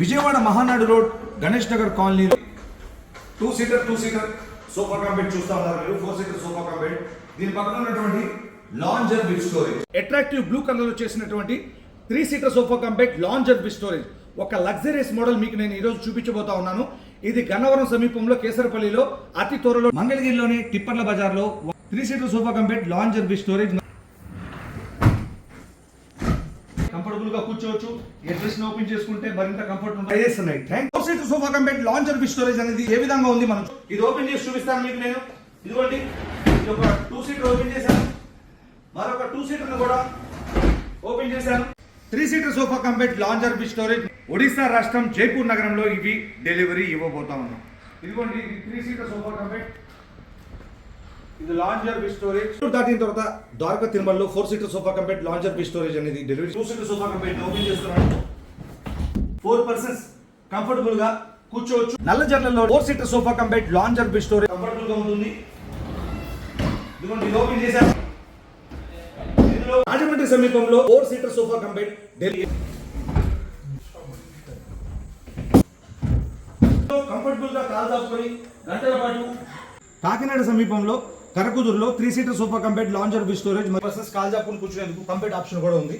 Vijayawada Mahanadu road Ganesh Nagar colony. Two seater two seater sofa cum bed చూస్తా ఉన్నారు మీరు. Four seater sofa cum bed దీని పక్కన ఉన్నటువంటి lounger with storage attractive blue కలర్లో చేసినటువంటి three seater sofa cum bed lounger with storage ఒక luxurious model మీకు నేను ఈరోజు చూపించబోతా ఉన్నాను. ఇది గన్నవరం సమీపంలో కేసరపల్లిలో అతి త్వరలో మంగళగిరిలోని టిప్పర్ల బజార్లో. Three seater sofa cum bed lounger with storage కంఫర్టబుల్గా కూర్చోవచ్చు. ఈ డ్రెస్ ఓపెన్ చేసుకుంటే మరింత కంఫర్ట్ ఉంటుంది. Thank seater sofa cum bed lounger with storage అనేది ఏ విధంగా ఉంది మనం ఇది ఓపెన్ చేసి చూపిస్తాను మీకు నేను. ఇదిగోండి ఇది ఒక టూ సీటర్ ఓపెన్ చేశాను. మరొక టూ సీటర్ కూడా ఓపెన్ చేశాను. Three seater sofa cum bed lounger with storage Odisha రాష్ట్రం జైపూర్ నగరంలో ఇవి డెలివరీ ఇవ్వబోతా ఉన్నాం. ఇదిగోండి ఇది త్రీ సీటర్ సోఫా ఇది లాంజర్ బి స్టోరేజ్. దాటిన తర్వాత ద్వారకా తిరుమలలో four seater sofa cum bed lounger with storage అనేది delivery two seater sofa cum bed open చేస్తున్నాను ఫోర్ పర్సన్స్ కంఫర్టబుల్గా కూర్చోవచ్చు. నల్ల జర్నల్లో four seater sofa cum bed lounger with storage. కంఫర్టబుల్గా ఉంటుంది. ఇదిగోండి ఇది ఓపెన్ ఇందులో రాజమండ్రి సమీపంలో four seater sofa cum bed Delhi కంఫర్టబుల్గా కాల్ దాచుకొని గంటల పాటు కాకినాడ సమీపంలో కరకుదురులో three seater sofa cum bed lounger B storage persons కాల్ జాపుకుని కూర్చునేందుకు కంపెట్ ఆప్షన్ కూడా ఉంది.